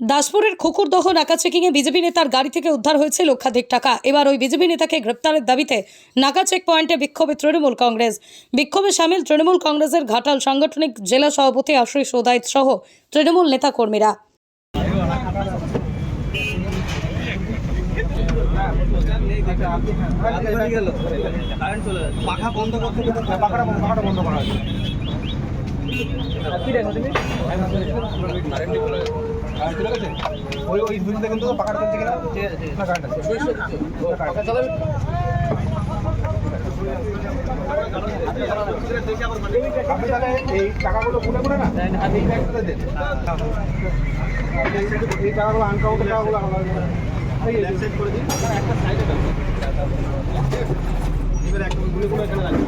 দাসপুরের খুকুরদহ নাকা চেকিংয়ে বিজেপি নেতার গাড়ি থেকে উদ্ধার হয়েছে লক্ষাধিক টাকা। এবার ওই বিজেপি নেতাকে গ্রেপ্তারের দাবিতে নাকা চেক পয়েন্টে বিক্ষোভে তৃণমূল কংগ্রেস। বিক্ষোভে সামিল তৃণমূল কংগ্রেসের ঘাটাল সাংগঠনিক জেলা সভাপতি আশিস ওদায়ত সহ তৃণমূল নেতাকর্মীরা। পাখা বন্ধ করতে পাখাটা পাখাটা বন্ধ করা আছে কারেন্ট চলে গেছে? ওই ওই দুইটা কিন্তু পাখাটা চলছে কিনা না কারেন্ট আছে। পাখা চালাবে আপনি তাহলে এই টাকাগুলো গুনে গুনে না এই টাকাগুলো আনকাউন্টের টাকাগুলো দিন। একটা সাইডে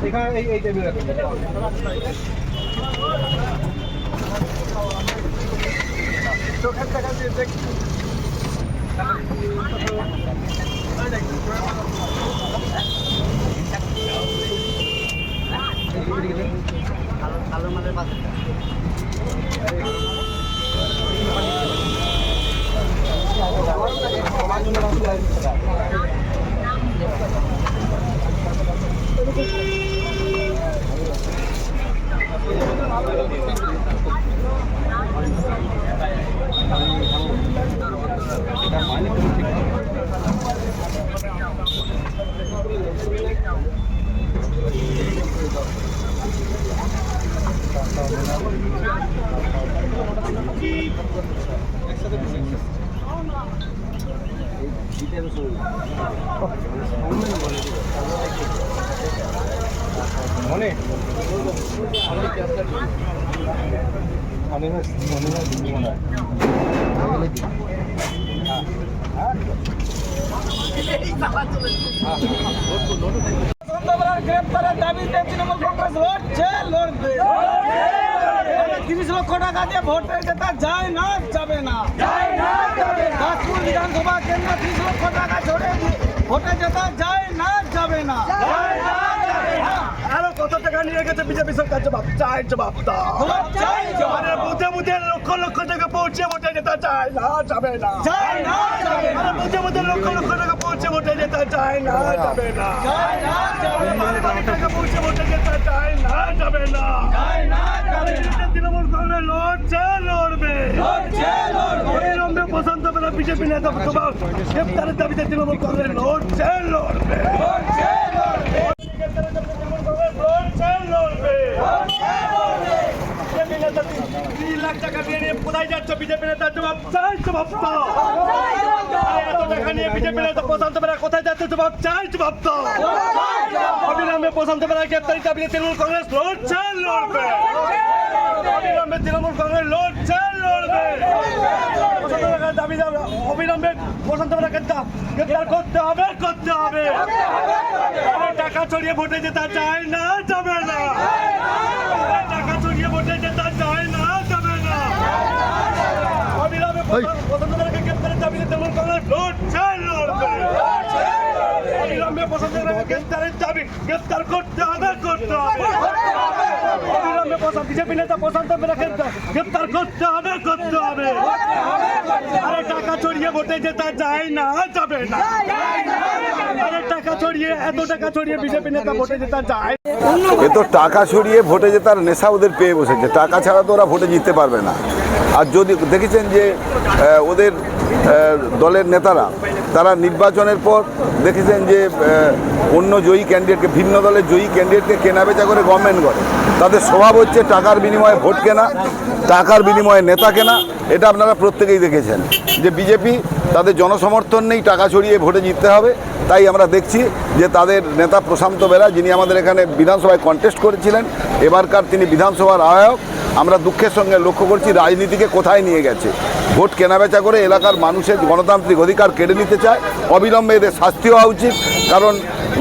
এখানে এই এই টেবিলে রাখুন। চোখের টাকা দিয়ে দেখ মনে মনে মনে মনে গ্রেপ্তারের দাবিতে তৃণমূল কংগ্রেস লড়ছে লড়বে তিরিশ লক্ষ টাকা দিয়ে ভোট পেয়েছে তা যায় না যাবে না। দাসপুর বিধানসভা কেন্দ্র তিরিশ লক্ষ টাকা ছড়ে দিয়ে ভোটে যেতে যায় না যাবে না। আরও কত টাকা নিয়ে গেছে বিজেপি সরকার? জবাব চাই জবাব দাও। জবাব চাই, জবাব। আরে বুঝে বুঝে লক্ষ লক্ষ টাকা পৌঁছে ভোটে যেতে চায় না যাবে না। যাবে না। বুঝে বুঝে লক্ষ লক্ষ টাকা পৌঁছে ভোটে যেতে চায় না যাবে না পৌঁছে ভোটে চায় না যাবে না তৃণমূল কংগ্রেস লড়ছে লড়বে লড়বে বসন্ত বেলা বিজেপি নেতা গ্রেপ্তারের দাবিতে তৃণমূল কংগ্রেস লড়ছে লড়বে নেতা তিন- লাখ টাকা নিয়ে কোথায় যাচ্ছ বিজেপি নেতার জবাব? চাই জবাব টাকা নিয়ে বিজেপি নেতা প্রশান্ত কোথায় যাচ্ছে জবাব চাই জবাব দাও। অবিলম্বে প্রশান্ত বেলা গ্রেপ্তারি দাবিতে তৃণমূল কংগ্রেস লড়ছে লড়বে। অবিলম্বে তৃণমূল কংগ্রেস লড়ছে লড়বে। দাবি অবিলম্বে প্রশান্ত বেলাকে দা- গ্রেপ্তার করতে হবে করতে হবে। টাকা ছড়িয়ে ভোটে যেতে চায় না যাবে না। টাকা ছড়িয়ে ভোটে যেতে চায় না যাবে না। অবিলম্বে প্রশান্ত বেলাকে গ্রেপ্তারের দাবিতে গ্রেপ্তার করতে হবে করতে হবে। বিজেপি নেতা গ্রেপ্তার করতে হবে আরে টাকা ছড়িয়ে ভোটে যেতে যায় না, যাবে না। আরে টাকা ছড়িয়ে এত টাকা ছড়িয়ে বিজেপি নেতা ভোটে যেতে যায় এ তো টাকা ছড়িয়ে ভোটে জেতার নেশা ওদের পেয়ে বসেছে। টাকা ছাড়া তো ওরা ভোটে জিততে পারবে না। আর যদি দেখেছেন যে ওদের দলের নেতারা, তারা নির্বাচনের পর দেখেছেন যে অন্য জয়ী ক্যান্ডিডেটকে ভিন্ন দলের জয়ী ক্যান্ডিডেটকে কেনা বেচা করে গভর্নমেন্ট করে। তাদের স্বভাব হচ্ছে টাকার বিনিময়ে ভোট কেনা, টাকার বিনিময়ে নেতা কেনা, এটা আপনারা প্রত্যেকেই দেখেছেন। যে বিজেপি তাদের জনসমর্থন নেই, টাকা ছড়িয়ে ভোটে জিততে হবে, তাই আমরা দেখছি যে তাদের নেতা প্রশান্ত বেরা যিনি আমাদের এখানে বিধানসভায় কন্টেস্ট করেছিলেন, এবারকার তিনি বিধানসভার আহ্বায়ক আমরা দুঃখের সঙ্গে লক্ষ্য করছি রাজনীতিকে কোথায় নিয়ে গেছে। ভোট কেনাবেচা করে এলাকার মানুষের গণতান্ত্রিক অধিকার কেড়ে নিতে চায়, অবিলম্বে এদের শাস্তি হওয়া উচিত, কারণ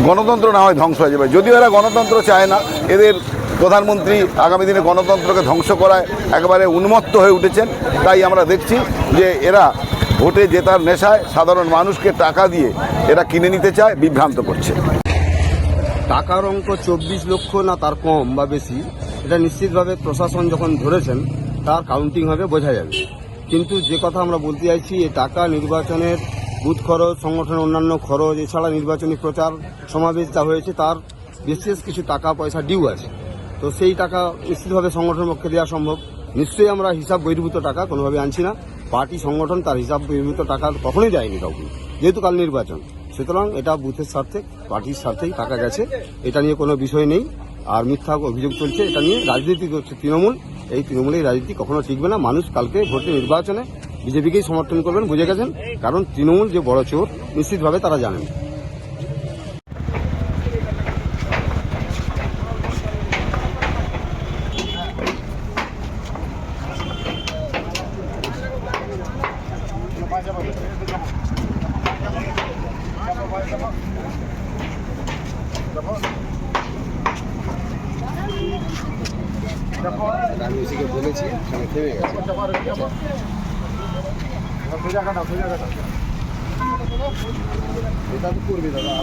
গণতন্ত্র না হয় ধ্বংস হয়ে যাবে। যদিও এরা গণতন্ত্র চায় না, এদের প্রধানমন্ত্রী আগামী দিনে গণতন্ত্রকে ধ্বংস করায় একেবারে উন্মত্ত হয়ে উঠেছেন, তাই আমরা দেখছি যে এরা ভোটে জেতার নেশায় সাধারণ মানুষকে টাকা দিয়ে এরা কিনে নিতে চায়, বিভ্রান্ত করছে। টাকার অঙ্ক চব্বিশ লক্ষ না তার কম বা বেশি? এটা নিশ্চিতভাবে প্রশাসন যখন ধরেছেন, তার কাউন্টিং হবে, বোঝা যাবে। কিন্তু যে কথা আমরা বলতে চাইছি, এই টাকা নির্বাচনের বুথ খরচ, সংগঠনের অন্যান্য খরচ, এছাড়া নির্বাচনী প্রচার সমাবেশ যা হয়েছে, তার বিশেষ কিছু টাকা পয়সা ডিউ আছে। তো সেই টাকা নিশ্চিতভাবে সংগঠনের পক্ষে দেওয়া সম্ভব। নিশ্চয়ই আমরা হিসাব বহির্ভূত টাকা কোনোভাবে আনছি না। পার্টি, সংগঠন তার হিসাব বহির্ভূত টাকা কখনোই দেয়নি কাউকে। যেহেতু কাল নির্বাচন, সুতরাং এটা বুথের স্বার্থে, পার্টির স্বার্থেই টাকা গেছে, এটা নিয়ে কোনো বিষয় নেই। আর মিথ্যা অভিযোগ চলছে, এটা নিয়ে রাজনীতি করছে তৃণমূল। এই তৃণমূলের রাজনীতি কখনো টিকবে না। মানুষ কালকে ভোটে নির্বাচনে বিজেপিকেই সমর্থন করবেন, বুঝে গেছেন? কারণ তৃণমূল যে বড় চোর, নিশ্চিতভাবে তারা জানেন। ওসিকে বলেছি থেমে গেছে। এটা তো করবে দাদা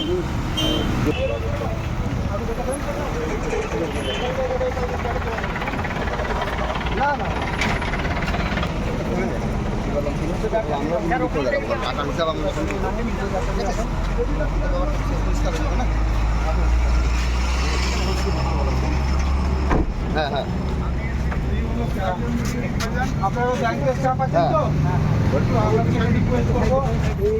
টাকার হিসাব আমরা হ্যাঁ হ্যাঁ। আপনারা ব্যাংকের স্টাফ আছেন তো একটু আপনাকে রিকোয়েস্ট করব এই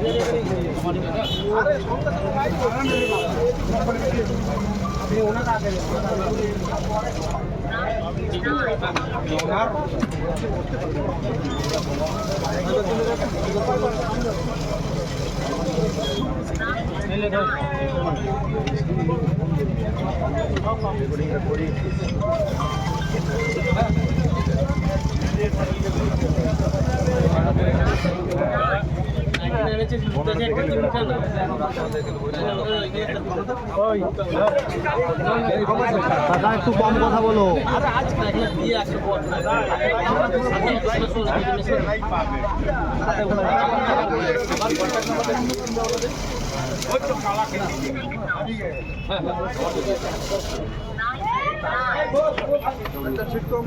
গাড়িতে আপনি হ্যাঁ একটু আপনাদের help ঠিক আছে তাড়াতাড়ি যান, চট করুন